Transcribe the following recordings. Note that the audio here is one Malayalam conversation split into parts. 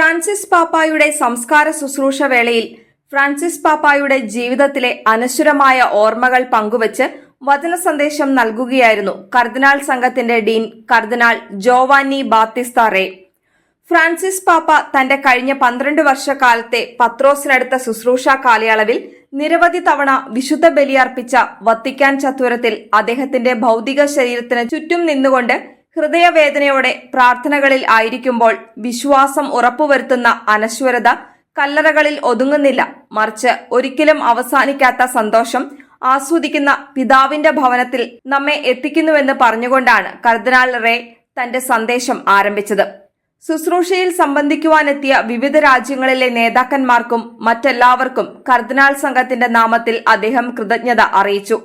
ഫ്രാൻസിസ് പാപ്പായുടെ സംസ്കാര ശുശ്രൂഷ വേളയിൽ ഫ്രാൻസിസ് പാപ്പായുടെ ജീവിതത്തിലെ അനശ്വരമായ ഓർമ്മകൾ പങ്കുവച്ച് വചന സന്ദേശം നൽകുകയായിരുന്നു കർദിനാൾ സംഘത്തിന്റെ dean cardinal Giovanni Battista Re. Francis പാപ്പ തന്റെ കഴിഞ്ഞ പന്ത്രണ്ട് വർഷക്കാലത്തെ പത്രോസിനടുത്ത ശുശ്രൂഷ കാലയളവിൽ നിരവധി തവണ വിശുദ്ധ ബലിയർപ്പിച്ച വത്തിക്കാൻ ചത്വരത്തിൽ അദ്ദേഹത്തിന്റെ ഭൗതിക ശരീരത്തിന് ചുറ്റും നിന്നുകൊണ്ട് ഹൃദയവേദനയോടെ പ്രാർത്ഥനകളിൽ ആയിരിക്കുമ്പോൾ വിശ്വാസം ഉറപ്പുവരുത്തുന്ന അനശ്വരത കല്ലറകളിൽ ഒതുങ്ങുന്നില്ല. മറിച്ച് ഒരിക്കലും അവസാനിക്കാത്ത സന്തോഷം ആസ്വദിക്കുന്ന പിതാവിന്റെ ഭവനത്തിൽ നമ്മെ എത്തിക്കുന്നുവെന്ന് പറഞ്ഞുകൊണ്ടാണ് കർദിനാൾ റേ തന്റെ സന്ദേശം ആരംഭിച്ചത്. ശുശ്രൂഷയിൽ സംബന്ധിക്കുവാനെത്തിയ വിവിധ രാജ്യങ്ങളിലെ നേതാക്കന്മാർക്കും മറ്റെല്ലാവർക്കും കർദിനാൾ സംഘത്തിന്റെ നാമത്തിൽ അദ്ദേഹം കൃതജ്ഞത അറിയിച്ചു.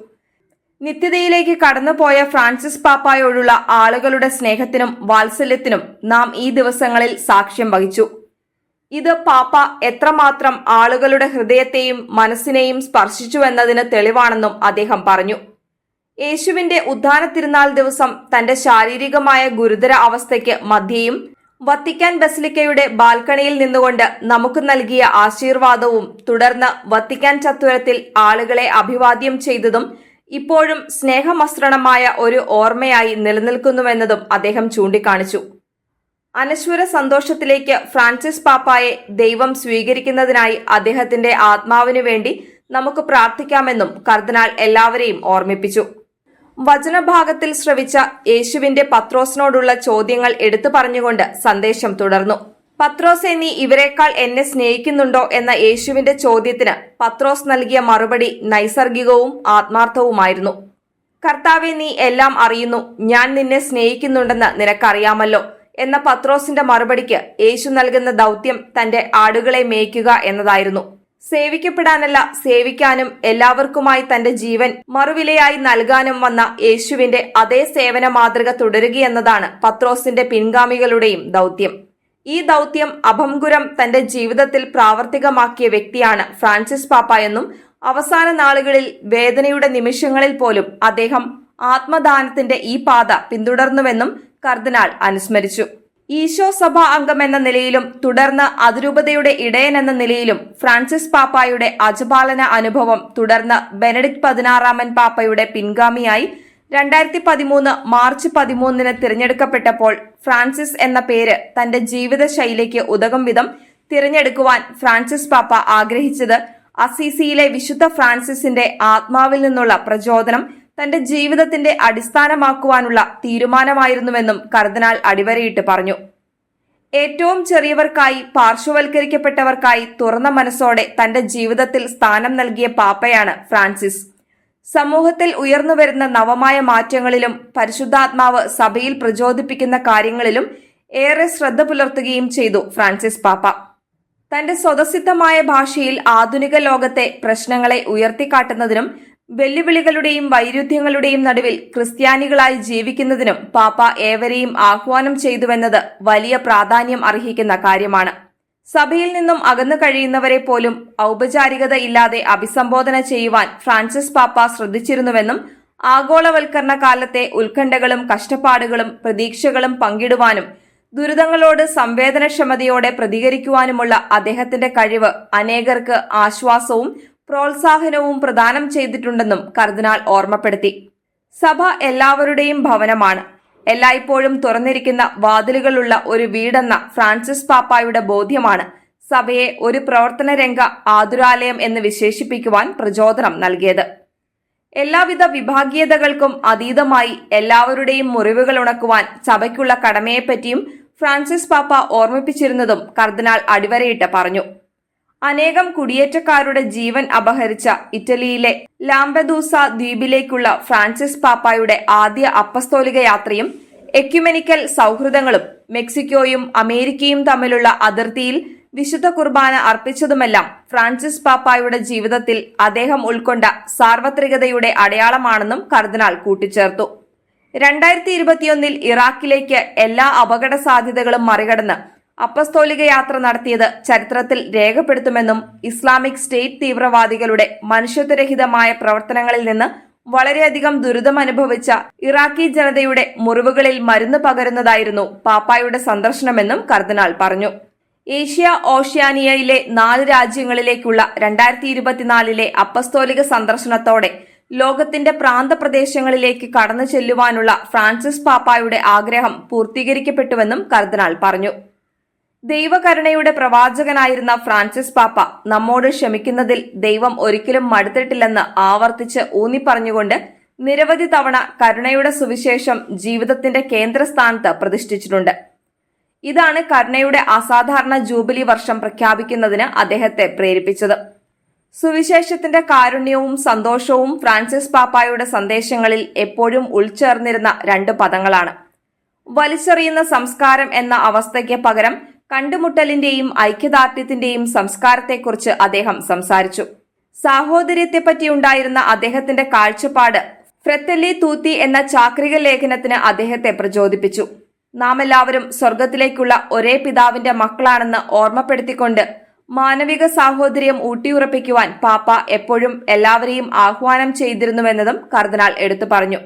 നിത്യതയിലേക്ക് കടന്നുപോയ ഫ്രാൻസിസ് പാപ്പായോടുള്ള ആളുകളുടെ സ്നേഹത്തിനും വാത്സല്യത്തിനും നാം ഈ ദിവസങ്ങളിൽ സാക്ഷ്യം വഹിച്ചു. ഇത് പാപ്പ എത്രമാത്രം ആളുകളുടെ ഹൃദയത്തെയും മനസ്സിനെയും സ്പർശിച്ചുവെന്നതിന് തെളിവാണെന്നും അദ്ദേഹം പറഞ്ഞു. യേശുവിന്റെ ഉദ്ധാന തിരുനാൾ ദിവസം തന്റെ ശാരീരികമായ ഗുരുതര അവസ്ഥയ്ക്ക് മധ്യയും വത്തിക്കാൻ ബസിലിക്കയുടെ ബാൽക്കണിയിൽ നിന്നുകൊണ്ട് നമുക്ക് നൽകിയ ആശീർവാദവും തുടർന്ന് വത്തിക്കാൻ ചത്തുരത്തിൽ ആളുകളെ അഭിവാദ്യം ചെയ്തതും ഇപ്പോഴും സ്നേഹമസ്രണമായ ഒരു ഓർമ്മയായി നിലനിൽക്കുന്നുവെന്നതും അദ്ദേഹം ചൂണ്ടിക്കാണിച്ചു. അനശ്വര സന്തോഷത്തിലേക്ക് ഫ്രാൻസിസ് പാപ്പായെ ദൈവം സ്വീകരിക്കുന്നതിനായി അദ്ദേഹത്തിന്റെ ആത്മാവിനു വേണ്ടി നമുക്ക് പ്രാർത്ഥിക്കാമെന്നും കർദിനാൾ എല്ലാവരെയും ഓർമ്മിപ്പിച്ചു. വചനഭാഗത്തിൽ ശ്രവിച്ച യേശുവിന്റെ പത്രോസിനോടുള്ള ചോദ്യങ്ങൾ എടുത്തു പറഞ്ഞുകൊണ്ട് സന്ദേശം തുടർന്നു. പത്രോസെ എന്നീ ഇവരെക്കാൾ എന്നെ സ്നേഹിക്കുന്നുണ്ടോ എന്ന യേശുവിന്റെ ചോദ്യത്തിന് പത്രോസ് നൽകിയ മറുപടി നൈസർഗികവും ആത്മാർത്ഥവുമായിരുന്നു. കർത്താവെ നീ എല്ലാം അറിയുന്നു. ഞാൻ നിന്നെ സ്നേഹിക്കുന്നുണ്ടെന്ന് നിനക്കറിയാമല്ലോ എന്ന പത്രോസിന്റെ മറുപടിക്ക് യേശു നൽകുന്ന ദൗത്യം തന്റെ ആടുകളെ മേയ്ക്കുക എന്നതായിരുന്നു. സേവിക്കപ്പെടാനല്ല സേവിക്കാനും എല്ലാവർക്കുമായി തന്റെ ജീവൻ മറുവിലയായി നൽകാനും വന്ന യേശുവിന്റെ അതേ സേവന മാതൃക തുടരുകയെന്നതാണ് പത്രോസിന്റെ പിൻഗാമികളുടെയും ദൗത്യം. ഈ ദൗത്യം അഭംഗുരം തന്റെ ജീവിതത്തിൽ പ്രാവർത്തികമാക്കിയ വ്യക്തിയാണ് ഫ്രാൻസിസ് പാപ്പ എന്നും അവസാന നാളുകളിൽ വേദനയുടെ നിമിഷങ്ങളിൽ പോലും അദ്ദേഹം ആത്മദാനത്തിന്റെ ഈ പാത പിന്തുടർന്നുവെന്നും കർദിനാൾ അനുസ്മരിച്ചു. ഈശോ സഭാ അംഗമെന്ന നിലയിലും തുടർന്ന് അതിരൂപതയുടെ ഇടയൻ എന്ന നിലയിലും ഫ്രാൻസിസ് പാപ്പായുടെ അജപാലന അനുഭവം തുടർന്ന് ബെനഡിക്ട് പതിനാറാമൻ പാപ്പയുടെ പിൻഗാമിയായി രണ്ടായിരത്തി പതിമൂന്ന് മാർച്ച് പതിമൂന്നിന് തിരഞ്ഞെടുക്കപ്പെട്ടപ്പോൾ ഫ്രാൻസിസ് എന്ന പേര് തന്റെ ജീവിതശൈലിക്ക് ഉതകും വിധം തിരഞ്ഞെടുക്കുവാൻ ഫ്രാൻസിസ് പാപ്പ ആഗ്രഹിച്ചത് അസീസിയിലെ വിശുദ്ധ ഫ്രാൻസിസിന്റെ ആത്മാവിൽ നിന്നുള്ള പ്രചോദനം തന്റെ ജീവിതത്തിന്റെ അടിസ്ഥാനമാക്കുവാനുള്ള തീരുമാനമായിരുന്നുവെന്നും കർദിനാൾ അടിവരയിട്ട് പറഞ്ഞു. ഏറ്റവും ചെറിയവർക്കായി പാർശ്വവൽക്കരിക്കപ്പെട്ടവർക്കായി തുറന്ന മനസ്സോടെ തന്റെ ജീവിതത്തിൽ സ്ഥാനം നൽകിയ പാപ്പയാണ് ഫ്രാൻസിസ്. സമൂഹത്തിൽ ഉയർന്നുവരുന്ന നവമായ മാറ്റങ്ങളിലും പരിശുദ്ധാത്മാവ് സഭയിൽ പ്രചോദിപ്പിക്കുന്ന കാര്യങ്ങളിലും ഏറെ ശ്രദ്ധ പുലർത്തുകയും ചെയ്തു ഫ്രാൻസിസ് പാപ്പ. തന്റെ സ്വതസിദ്ധമായ ഭാഷയിൽ ആധുനിക ലോകത്തെ പ്രശ്നങ്ങളെ ഉയർത്തിക്കാട്ടുന്നതിനും വെല്ലുവിളികളുടെയും വൈരുദ്ധ്യങ്ങളുടെയും നടുവിൽ ക്രിസ്ത്യാനികളായി ജീവിക്കുന്നതിനും പാപ്പ ഏവരെയും ആഹ്വാനം ചെയ്തുവെന്നത് വലിയ പ്രാധാന്യം അർഹിക്കുന്ന കാര്യമാണ്. സഭയിൽ നിന്നും അകന്നു കഴിയുന്നവരെ പോലും ഔപചാരികത ഇല്ലാതെ അഭിസംബോധന ചെയ്യുവാൻ ഫ്രാൻസിസ് പാപ്പ ശ്രദ്ധിച്ചിരുന്നുവെന്നും ആഗോളവൽക്കരണ കാലത്തെ ഉത്കണ്ഠകളും കഷ്ടപ്പാടുകളും പ്രതീക്ഷകളും പങ്കിടുവാനും ദുരിതങ്ങളോട് സംവേദനക്ഷമതയോടെ പ്രതികരിക്കുവാനുമുള്ള അദ്ദേഹത്തിന്റെ കഴിവ് അനേകർക്ക് ആശ്വാസവും പ്രോത്സാഹനവും പ്രദാനം ചെയ്തിട്ടുണ്ടെന്നും കർദിനാൾ ഓർമ്മപ്പെടുത്തി. സഭ എല്ലാവരുടെയും ഭവനമാണ്. എല്ലായ്പ്പോഴും തുറന്നിരിക്കുന്ന വാതിലുകളുള്ള ഒരു വീടെന്ന ഫ്രാൻസിസ് പാപ്പായുടെ ബോധ്യമാണ് സഭയെ ഒരു പ്രവർത്തന രംഗ ആതുരാലയം എന്ന് വിശേഷിപ്പിക്കുവാൻ പ്രചോദനം നൽകിയത്. എല്ലാവിധ വിഭാഗീയതകൾക്കും അതീതമായി എല്ലാവരുടെയും മുറിവുകൾ ഉണക്കുവാൻ സഭയ്ക്കുള്ള കടമയെപ്പറ്റിയും ഫ്രാൻസിസ് പാപ്പ ഓർമ്മിപ്പിച്ചിരുന്നതും കർദിനാൾ അടിവരയിട്ട് പറഞ്ഞു. അനേകം കുടിയേറ്റക്കാരുടെ ജീവൻ അപഹരിച്ച ഇറ്റലിയിലെ ലാംബദൂസ ദ്വീപിലേക്കുള്ള ഫ്രാൻസിസ് പാപ്പായുടെ ആദ്യ അപ്പസ്തോലിക യാത്രയും എക്യുമെനിക്കൽ സൗഹൃദങ്ങളും മെക്സിക്കോയും അമേരിക്കയും തമ്മിലുള്ള അതിർത്തിയിൽ വിശുദ്ധ കുർബാന അർപ്പിച്ചതുമെല്ലാം ഫ്രാൻസിസ് പാപ്പായുടെ ജീവിതത്തിൽ അദ്ദേഹം ഉൾക്കൊണ്ട സാർവത്രികതയുടെ അടയാളമാണെന്നും കർദിനാൾ കൂട്ടിച്ചേർത്തു. രണ്ടായിരത്തി ഇരുപത്തിയൊന്നിൽ ഇറാഖിലേക്ക് എല്ലാ അപകട സാധ്യതകളും മറികടന്ന് അപ്പസ്തോലിക യാത്ര നടത്തിയത് ചരിത്രത്തിൽ രേഖപ്പെടുത്തുമെന്നും ഇസ്ലാമിക് സ്റ്റേറ്റ് തീവ്രവാദികളുടെ മനുഷ്യത്വരഹിതമായ പ്രവർത്തനങ്ങളിൽ നിന്ന് വളരെയധികം ദുരിതമനുഭവിച്ച ഇറാഖി ജനതയുടെ മുറിവുകളിൽ മരുന്ന് പകരുന്നതായിരുന്നു പാപ്പായുടെ സന്ദർശനമെന്നും കർദിനാൾ പറഞ്ഞു. ഏഷ്യ ഓഷ്യാനിയയിലെ നാല് രാജ്യങ്ങളിലേക്കുള്ള രണ്ടായിരത്തി ഇരുപത്തിനാലിലെ അപ്പസ്തോലിക സന്ദർശനത്തോടെ ലോകത്തിന്റെ പ്രാന്തപ്രദേശങ്ങളിലേക്ക് കടന്നു ചെല്ലുവാനുള്ള ഫ്രാൻസിസ് പാപ്പായുടെ ആഗ്രഹം പൂർത്തീകരിക്കപ്പെട്ടുവെന്നും കർദിനാൾ പറഞ്ഞു. ദൈവകരുണയുടെ പ്രവാചകനായിരുന്ന ഫ്രാൻസിസ് പാപ്പ നമ്മോട് ക്ഷമിക്കുന്നതിൽ ദൈവം ഒരിക്കലും മടുത്തിട്ടില്ലെന്ന് ആവർത്തിച്ച് ഊന്നിപ്പറഞ്ഞുകൊണ്ട് നിരവധി തവണ കരുണയുടെ സുവിശേഷം ജീവിതത്തിന്റെ കേന്ദ്രസ്ഥാനത്ത് പ്രതിഷ്ഠിച്ചിട്ടുണ്ട്. ഇതാണ് കരുണയുടെ അസാധാരണ ജൂബിലി വർഷം പ്രഖ്യാപിക്കുന്നതിന് അദ്ദേഹത്തെ പ്രേരിപ്പിച്ചത്. സുവിശേഷത്തിന്റെ കാരുണ്യവും സന്തോഷവും ഫ്രാൻസിസ് പാപ്പായുടെ സന്ദേശങ്ങളിൽ എപ്പോഴും ഉൾച്ചേർന്നിരുന്ന രണ്ട് പദങ്ങളാണ്. വലിച്ചെറിയുന്ന സംസ്കാരം എന്ന അവസ്ഥയ്ക്ക് പകരം കണ്ടുമുട്ടലിന്റെയും ഐക്യദാർഢ്യത്തിന്റെയും സംസ്കാരത്തെക്കുറിച്ച് അദ്ദേഹം സംസാരിച്ചു. സാഹോദര്യത്തെപ്പറ്റിയുണ്ടായിരുന്ന അദ്ദേഹത്തിന്റെ കാഴ്ചപ്പാട് ഫ്രെത്തല്ലി തൂത്തി എന്ന ചാക്രിക ലേഖനത്തിന് അദ്ദേഹത്തെ പ്രചോദിപ്പിച്ചു. നാം എല്ലാവരും സ്വർഗത്തിലേക്കുള്ള ഒരേ പിതാവിന്റെ മക്കളാണെന്ന് ഓർമ്മപ്പെടുത്തിക്കൊണ്ട് മാനവിക സാഹോദര്യം ഊട്ടിയുറപ്പിക്കുവാൻ പാപ്പ എപ്പോഴും എല്ലാവരെയും ആഹ്വാനം ചെയ്തിരുന്നുവെന്നതും കർദിനാൾ എടുത്തു പറഞ്ഞു.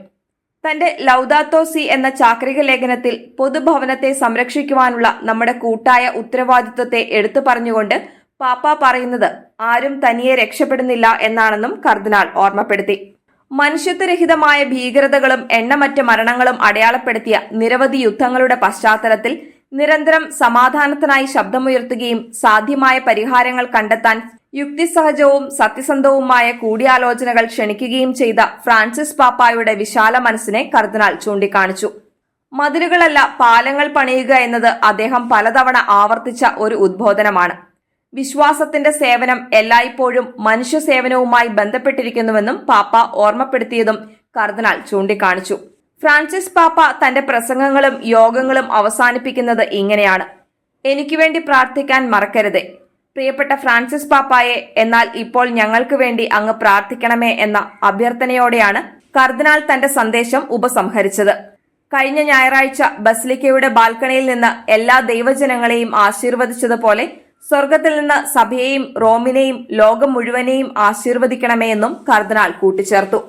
തന്റെ ലൗദാത്തോ സി എന്ന ചാക്രിക ലേഖനത്തിൽ പൊതുഭവനത്തെ സംരക്ഷിക്കുവാനുള്ള നമ്മുടെ കൂട്ടായ ഉത്തരവാദിത്വത്തെ എടുത്തു പറഞ്ഞുകൊണ്ട് പാപ്പ പറയുന്നത് ആരും തനിയെ രക്ഷപ്പെടുന്നില്ല എന്നാണെന്നും കർദിനാൾ ഓർമ്മപ്പെടുത്തി. മനുഷ്യത്വരഹിതമായ ഭീകരതകളും എണ്ണമറ്റ മരണങ്ങളും അടയാളപ്പെടുത്തിയ നിരവധി യുദ്ധങ്ങളുടെ പശ്ചാത്തലത്തിൽ നിരന്തരം സമാധാനത്തിനായി ശബ്ദമുയർത്തുകയും സാധ്യമായ പരിഹാരങ്ങൾ കണ്ടെത്താൻ യുക്തിസഹജവും സത്യസന്ധവുമായ കൂടിയാലോചനകൾ ക്ഷണിക്കുകയും ചെയ്ത ഫ്രാൻസിസ് പാപ്പായുടെ വിശാല മനസ്സിനെ കർദിനാൾ ചൂണ്ടിക്കാണിച്ചു. മതിലുകളല്ല പാലങ്ങൾ പണിയുക എന്നത് അദ്ദേഹം പലതവണ ആവർത്തിച്ച ഒരു ഉദ്ബോധനമാണ്. വിശ്വാസത്തിന്റെ സേവനം എല്ലായ്പ്പോഴും മനുഷ്യ സേവനവുമായി ബന്ധപ്പെട്ടിരിക്കുന്നുവെന്നും പാപ്പ ഓർമ്മപ്പെടുത്തിയതും കർദിനാൾ ചൂണ്ടിക്കാണിച്ചു. ഫ്രാൻസിസ് പാപ്പ തന്റെ പ്രസംഗങ്ങളും യോഗങ്ങളും അവസാനിപ്പിക്കുന്നത് ഇങ്ങനെയാണ്. എനിക്ക് വേണ്ടി പ്രാർത്ഥിക്കാൻ മറക്കരുതേ. പ്രിയപ്പെട്ട ഫ്രാൻസിസ് പാപ്പായെ എന്നാൽ ഇപ്പോൾ ഞങ്ങൾക്ക് വേണ്ടി അങ്ങ് പ്രാർത്ഥിക്കണമേ എന്ന അഭ്യർത്ഥനയോടെയാണ് കർദിനാൾ തന്റെ സന്ദേശം ഉപസംഹരിച്ചത്. കഴിഞ്ഞ ഞായറാഴ്ച ബസ്ലിക്കയുടെ ബാൽക്കണിയിൽ നിന്ന് എല്ലാ ദൈവജനങ്ങളെയും ആശീർവദിച്ചതുപോലെ സ്വർഗത്തിൽ നിന്ന് സഭയെയും റോമിനെയും ലോകം മുഴുവനെയും ആശീർവദിക്കണമേ എന്നും കർദിനാൾ കൂട്ടിച്ചേർത്തു.